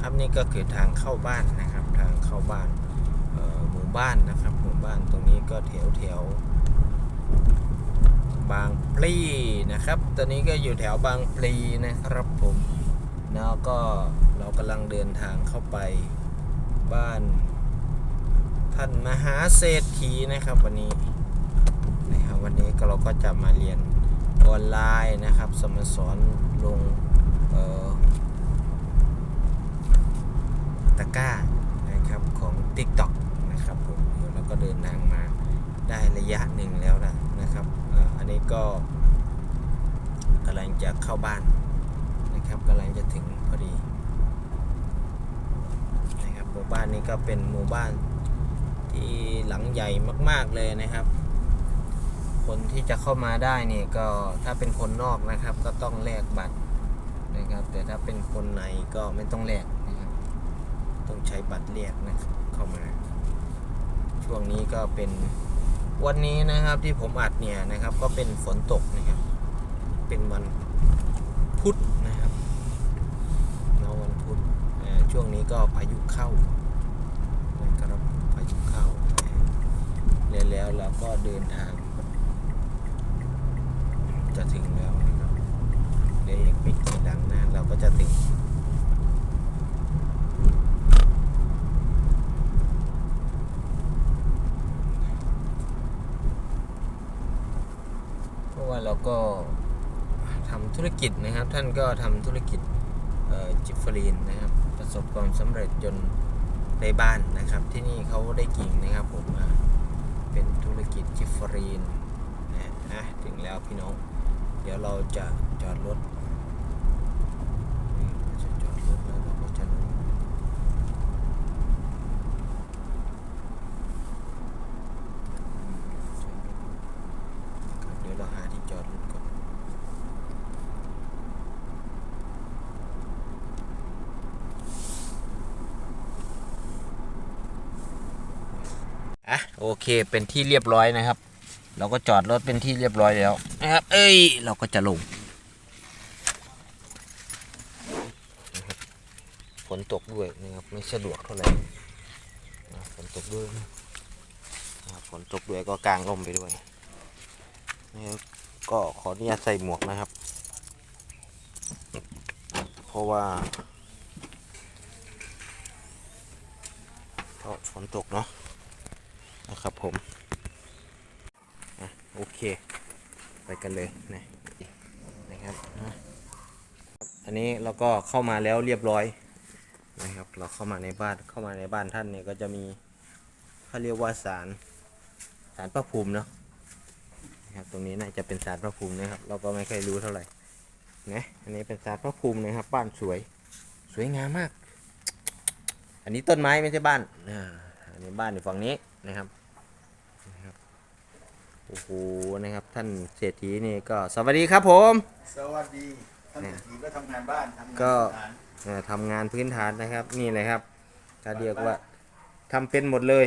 ครับนี่ก็คือทางเข้าบ้านนะครับ ทางเข้าบ้านหมู่บ้านนะครับ หมู่บ้านตรงนี้ก็แถวแถวบางพลีนะครับ ตอนนี้ก็อยู่แถวบางพลีนะครับผมแล้วก็เรากำลังเดินทางเข้าไปบ้าน ท่านมหาเศรษฐีนะครับ วันนี้นะครับวันนี้ก็เราก็จะมาเรียนออนไลน์นะครับ สมสรลงเอ่อ ตะกร้านะครับของ TikTok นะครับผมเดี๋ยวก็เดินทางมาได้ระยะหนึ่งแล้วนะนะครับอ,อันนี้ก็กำลังจะเข้าบ้านนะครับกำลังจะถึงพอดีนะครับหมู่บ้านนี้ก็เป็นหมู่บ้านที่หลังใหญ่มาก ๆเลยนะครับ คนที่จะเข้ามาได้เนี่ยก็ถ้าเป็นคนนอกนะครับก็ต้องแลกบัตรนะครับแต่ถ้าเป็นคนในก็ไม่ต้องแลก ต้องใช้บัตรเรียกนะครับเข้ามา ช่วงนี้ก็เป็นวันนี้นะครับที่ผมอัดเนี่ยนะครับ ก็เป็นฝนตกนะครับ เป็นวันพุธนะครับเนาะวันพุธช่วงนี้ก็พายุเข้านะครับพายุเข้าแล้วแล้วเราก็เดินทาง จะถึงแล้วนะครับเดี๋ยวอีกไม่กี่ดังนะเราก็จะถึง ราะว่าเราก็ทำธุรกิจนะครับ ท่านก็ทำธุรกิจจิฟฟรีนนะครับ ประสบความสำเร็จจนในบ้านนะครับ ที่นี่เขาได้กิ่งนะครับผมเป็นธุรกิจจิฟฟรีนนะนะถึงแล้วพี่น้อง เดี๋ยวเราจะจอดรถนี่เราจะจอดรถแล้วเราก็จะลงครับเดี๋ยวเราหาที่จอดรถก่อน อะ โอเคเป็นที่เรียบร้อยนะครับ เราก็จอดรถเป็นที่เรียบร้อยแล้วนะครับ เอ้ย เราก็จะลงฝนตกด้วยนะครับไม่สะดวกเท่าไหร่ฝนตกด้วยนะฝนตกด้วยก็กางร่มไปด้วยนะครับก็ขออนุญาตใส่หมวกนะครับ เพราะว่าเพราะฝนตกเนาะ นะครับผมอะโอเค ไปกันเลยนะนะครับอะอันนี้เราก็เข้ามาแล้วเรียบร้อยนะครับ เราเข้ามาในบ้านเข้ามาในบ้านท่านเนี่ยก็จะมีเขาเรียกว่าศาลศาลพระภูมิเนาะนะครับตรงนี้น่าจะเป็นศาลพระภูมินะครับ เราก็ไม่เคยรู้เท่าไหร่นะอันนี้เป็นศาลพระภูมินะครับ บ้านสวยสวยงามมาก อันนี้ต้นไม้ไม่ใช่บ้านอ่าอันนี้บ้านอยู่ฝั่งนี้นะครับ นะครับโอ้โหนะครับ ท่านเศรษฐีนี่ก็สวัสดีครับผม สวัสดีท่านเศรษฐีก็ทำงานบ้านทำงานก็ทานเอ่อทำงานพื้นฐานนะครับนี่เลยครับก็เรียกว่าทำเป็นหมดเลย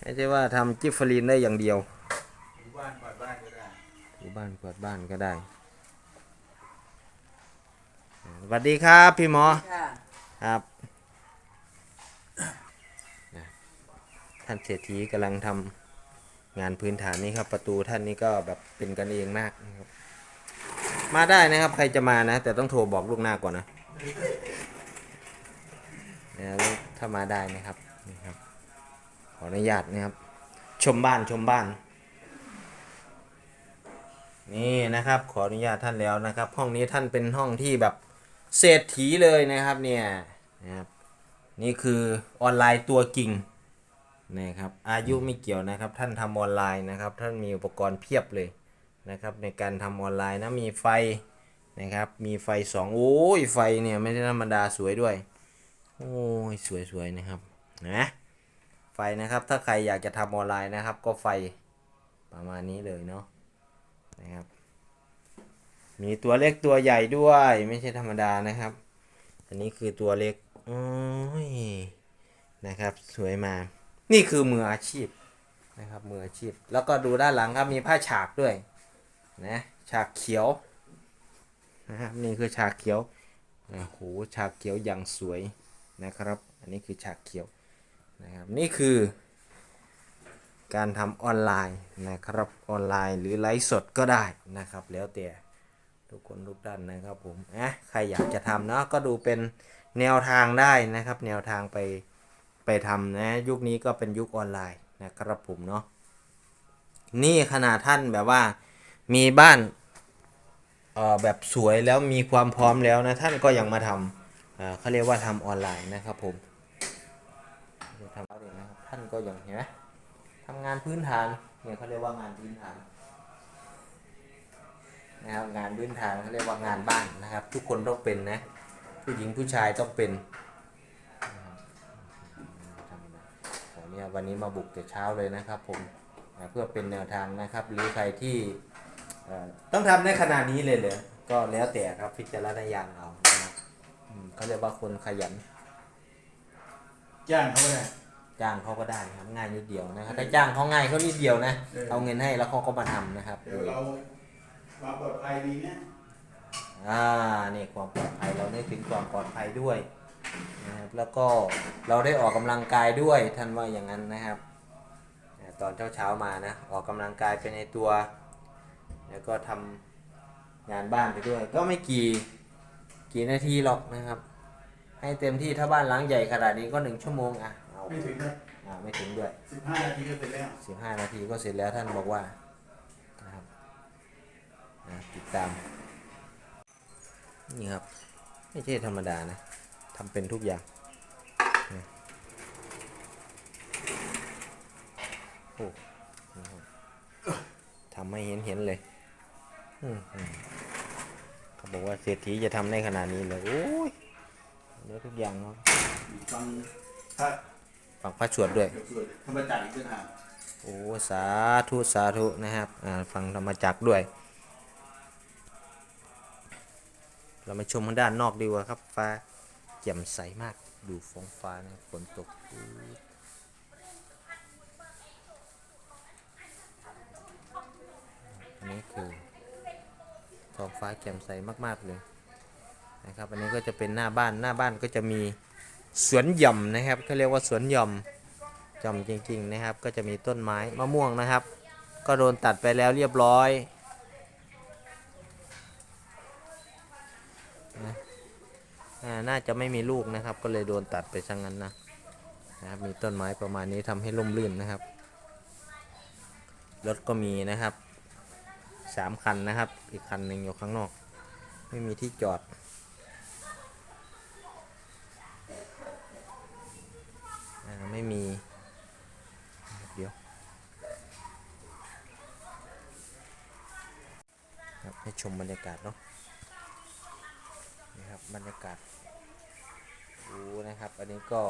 ไม่ใช่ว่าทำจิฟฟรีนได้อย่างเดียวอยู่บ้านกวาดบ้านก็ได้อยู่บ้านกวาดบ้านก็ได้สวัสดีครับพี่หมอ ค่ะครับนะท่านเศรษฐีกำลังทำ งานพื้นฐานนี่ครับ ประตูท่านนี่ก็แบบเป็นกันเองมากนะครับ มาได้นะครับใครจะมานะ แต่ต้องโทรบอกลูกหน้าก่อนนะแล้วถ้ามาได้นะครับนี่ครับ ขออนุญาตนะครับ ชมบ้านชมบ้าน นี่นะครับ ขออนุญาตท่านแล้วนะครับ ห้องนี้ท่านเป็นห้องที่แบบเศรษฐีเลยนะครับเนี่ยนะครับ นี่คือออนไลน์ตัวกิ่ง นะครับอายุไม่เกี่ยวนะครับ ท่านทำออนไลน์นะครับ ท่านมีอุปกรณ์เพียบเลยนะครับ ในการทำออนไลน์นะมีไฟนะครับ มีไฟสองโอ้ยไฟเนี่ยไม่ใช่ธรรมดาสวยด้วยโอ้ยสวยๆนะครับนะไฟนะครับถ้าใครอยากจะทำออนไลน์นะครับ ก็ไฟประมาณนี้เลยเนาะนะครับ มีตัวเล็กตัวใหญ่ด้วยไม่ใช่ธรรมดานะครับ อันนี้คือตัวเล็กโอ้ยนะครับ สวยมาก นี่คือมืออาชีพนะครับมืออาชีพ แล้วก็ดูด้านหลังครับมีผ้าฉากด้วยนะฉากเขียวนะครับนี่คือฉากเขียวโอ้โหฉากเขียวอย่างสวยนะครับ อันนี้คือฉากเขียวนะครับนี่คือ การทำออนไลน์นะครับออนไลน์หรือไลฟ์สดก็ได้นะครับ แล้วแต่ทุกคนทุกท่านนะครับผมอะใครอยากจะทำเนาะก็ดูเป็นแนวทางได้นะครับ แนวทางไป ไปทำนะยุคนี้ก็เป็นยุคออนไลน์นะครับผมเนาะนี่ขนาดท่านแบบว่ามีบ้านเอ่อแบบสวยแล้วมีความพร้อมแล้วนะท่านก็ยังมาทำอ่าเขาเรียกว่าทำออนไลน์นะครับผมทำเอาเองนะครับท่านก็ยังเห็นไหมทำงานพื้นฐานเนี่ยเขาเรียกว่างานพื้นฐานนะครับงานพื้นฐานเขาเรียกว่างานบ้านนะครับ ทุกคนต้องเป็นนะผู้หญิงผู้ชายต้องเป็น เนี่ยวันนี้มาบุกแต่เช้าเลยนะครับผมนะเพื่อเป็นแนวทางนะครับ หรือใครที่เอ่อต้องทำในขนาดนี้เลยเหรอก็แล้วแต่ครับพิจารณญาณเอานะครับอืมเขาเรียกว่าคนขยัน จ้างเขาเลยจ้างเขาก็ได้นะครับง่ายนิดเดียวนะครับถ้าจ้างเขาง่ายเขานิดเดียวนะเออเอาเงินให้แล้วเขาก็มาทำนะครับเดี๋ยวเราความปลอดภัยดีนะอ่านี่ความปลอดภัยเราได้ถึงความปลอดภัยด้วย นะครับแล้วก็เราได้ออกกำลังกายด้วยท่านว่าอย่างนั้นนะครับอ่าตอนเช้าๆมานะออกกำลังกายไปในตัว แล้วก็ทำงานบ้านไปด้วย ก็ไม่กี่กี่นาทีหรอกนะครับ ให้เต็มที่ถ้าบ้านหลังใหญ่ขนาดนี้ก็หนึ่งชั่วโมงอะเอาไม่ถึงนะอ่าไม่ถึงด้วยสิบห้านาทีก็เสร็จแล้วสิบห้านาทีก็เสร็จแล้วท่านบอกว่านะครับอ่าติดตามนี่ครับ ไม่ใช่ธรรมดานะ ทำเป็นทุกอย่างนะโอ้นะครับทำให้เห็นเห็นเลยอืมอืมเขาบอกว่าเศรษฐีจะทำได้ขนาดนี้เลยโอ้ยเนื้อทุกอย่างเนาะฟังถ้าฟังพระสวดด้วยเดี๋ยวสวดธรรมจักรอีกต่างหากโอ้สาธุสาธุนะครับอ่าฟังธรรมจักรด้วย เรามาชมข้างด้านนอกดีกว่าครับฟ้า แจ่มใสมากดูฟองฟ้านะฝนตกอันนี้คือท้องฟ้าแจ่มใสมาก ๆ เลยนะครับ อันนี้ก็จะเป็นหน้าบ้านหน้าบ้านก็จะมีสวนหย่อมนะครับเขาเรียกว่าสวนหย่อมจอมจริง ๆ นะครับ ก็จะมีต้นไม้มะม่วงนะครับ ก็โดนตัดไปแล้วเรียบร้อยนะอ่า น่าจะไม่มีลูกนะครับ ก็เลยโดนตัดไปซะงั้นนะนะครับมีต้นไม้ประมาณนี้ทำให้ร่มรื่นนะครับรถก็มีนะครับสามคันนะครับ อีกคันหนึ่งอยู่ข้างนอก ไม่มีที่จอดอไม่มี เดี๋ยวครับให้ชมบรรยากาศเนาะนี่ครับบรรยากาศ ดูนะครับ อันนี้ก็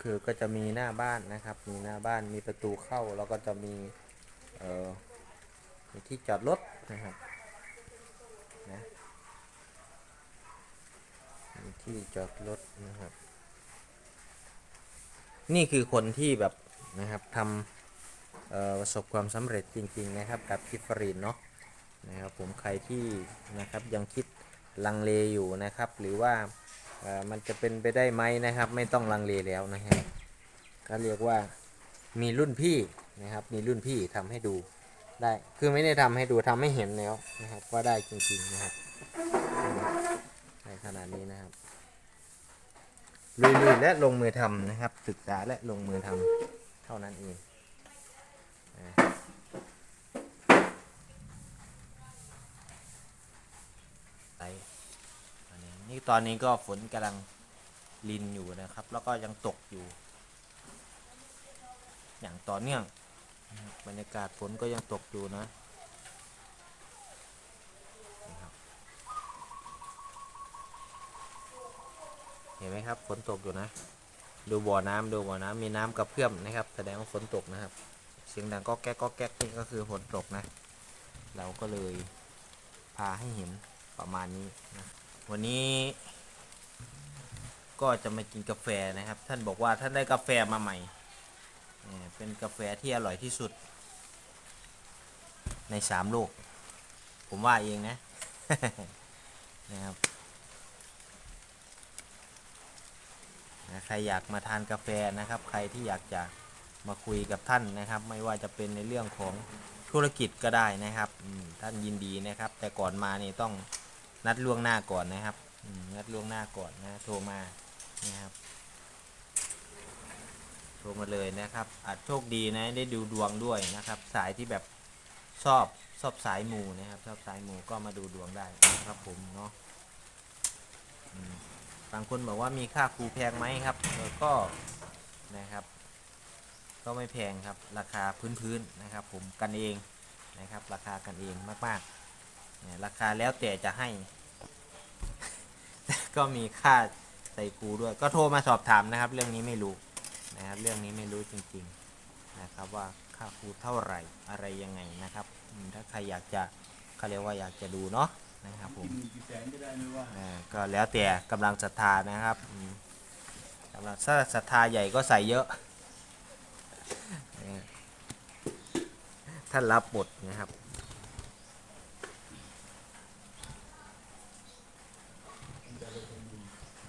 คือก็จะมีหน้าบ้านนะครับ มีหน้าบ้านมีประตูเข้าแล้วก็จะมีเอ่อที่จอดรถนะครับนะมีที่จอดรถนะครับ นี่คือคนที่แบบนะครับทำประสบความสำเร็จจริง ๆ นะครับ กับกิฟฟรีนเนาะ นะครับผมใครที่นะครับยังคิดลังเลอยู่นะครับ หรือว่ามันจะเป็นไปได้ไหมนะครับ ไม่ต้องลังเลแล้วนะครับก็เรียกว่ามีรุ่นพี่นะครับมีรุ่นพี่ทำให้ดูได้คือไม่ได้ทำให้ดูทำให้เห็นแล้วนะครับว่าได้จริงๆนะครับในขนาดนี้นะครับลุยๆและลงมือทำนะครับ ศึกษาและลงมือทำเท่านั้นเองอ่าไปอั นี่ตอนนี้ก็ฝนกำลังลินอยู่นะครับ แล้วก็ยังตกอยู่ อย่างต่อเนื่องบรรยากาศฝนก็ยังตกอยู่นะเห็นไหมครับฝนตกอยู่นะ ดูบ่อน้ำดูบ่อน้ำมีน้ำกระเพื่อมนะครับ แสดงว่าฝนตกนะครับ เสียงดังก็แก๊กก็แก๊กนี่ก็คือฝนตกนะ เราก็เลยพาให้เห็นประมาณนี้นะ วันนี้ก็จะมากินกาแฟนะครับ ท่านบอกว่าท่านได้กาแฟมาใหม่ เป็นกาแฟที่อร่อยที่สุด ในสามโลก ผมว่าเองนะนะครับใครอยากมาทานกาแฟนะครับ ใครที่อยากจะมาคุยกับท่านนะครับ ไม่ว่าจะเป็นในเรื่องของธุรกิจก็ได้นะครับท่านยินดีนะครับ แต่ก่อนมานี่ต้อง นัดล่วงหน้าก่อนนะครับนัดล่วงหน้าก่อนนะโทรมานะครับโทรมาเลยนะครับอาจโชคดีนะได้ดูดวงด้วยนะครับ สายที่แบบชอบชอบสายมูนะครับชอบสายมูก็มาดูดวงได้นะครับผมเนาะบางคนบอกว่ามีค่าครูแพงไหมครับก็นะครับ ก็ไม่แพงครับราคาพื้นๆนะครับ ผมกันเองนะครับ ราคากันเองมากๆ ราคาแล้วแต่จะให้ ก็มีค่าใส่ครูด้วย ก็โทรมาสอบถามนะครับ เรื่องนี้ไม่รู้นะครับ เรื่องนี้ไม่รู้จริง ๆนะครับ ว่าค่าครูเท่าไหร่อะไรยังไงนะครับอืมถ้าใครอยากจะเขาเรียกว่าอยากจะดูเนาะนะครับผมกินกี่แสนก็ได้ไม่ว่าอ่าก็แล้วแต่กำลังศรัทธานะครับอืมกำลังถ้าศรัทธาใหญ่ก็ใส่เยอะเนี่ยท่านรับหมดนะครับ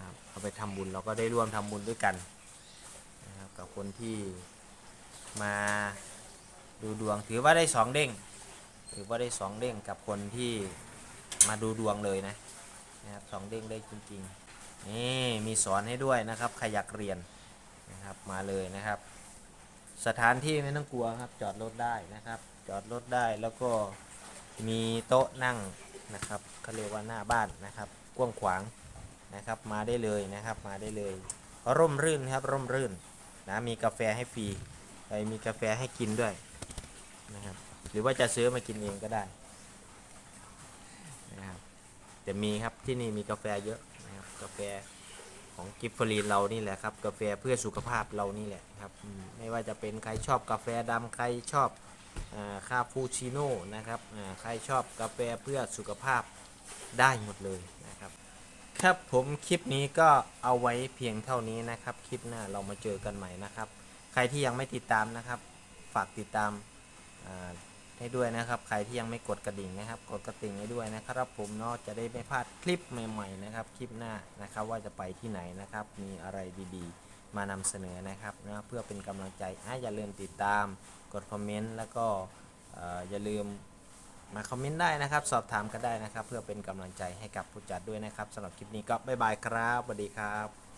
ครับเอา ไปทำบุญ เราก็ได้ร่วมทำบุญด้วยกันนะครับกับคนที่มาดูดวงถือว่าได้สองเด้งถือว่าได้สองเด้งกับคนที่มาดูดวงเลยนะนะครับสองเด้งได้จริงๆนี่มีสอนให้ด้วยนะครับใครอยากเรียนนะครับมาเลยนะครับ สถานที่ไม่ต้องกลัวครับจอดรถได้นะครับ จอดรถได้แล้วก็มีโต๊ะนั่งนะครับเขาเรียกว่าหน้าบ้านนะครับกว้างขวาง นะครับมาได้เลยนะครับมาได้เลยร่มรื่นครับร่มรื่นนะมีกาแฟให้ฟรีไปมีกาแฟให้กินด้วยนะครับหรือว่าจะซื้อมากินเองก็ได้นะครับแต่มีครับที่นี่มีกาแฟเยอะนะครับกาแฟของกิฟฟรีนเรานี่แหละครับกาแฟเพื่อสุขภาพเรานี่แหละครับไม่ว่าจะเป็นใครชอบกาแฟดำใครชอบคาปูชิโน่นะครับใครชอบกาแฟเพื่อสุขภาพได้หมดเลย ครับผมคลิปนี้ก็เอาไว้เพียงเท่านี้นะครับ คลิปหน้าเรามาเจอกันใหม่นะครับ ใครที่ยังไม่ติดตามนะครับ ฝากติดตามให้ด้วยนะครับ ใครที่ยังไม่กดกระดิ่งนะครับ กดกระดิ่งให้ด้วยนะครับ ผมเนาะจะได้ไม่พลาดคลิปใหม่ๆนะครับ คลิปหน้านะครับว่าจะไปที่ไหนนะครับ มีอะไรดีๆ มานำเสนอนะครับนะเพื่อเป็นกำลังใจอะอย่าลืมติดตาม กดคอมเมนต์แล้วก็อย่าลืม มาคอมเมนต์ได้นะครับ สอบถามก็ได้นะครับ เพื่อเป็นกำลังใจให้กับผู้จัดด้วยนะครับสำหรับคลิปนี้ก็บ๊ายบายครับสวัสดีครับ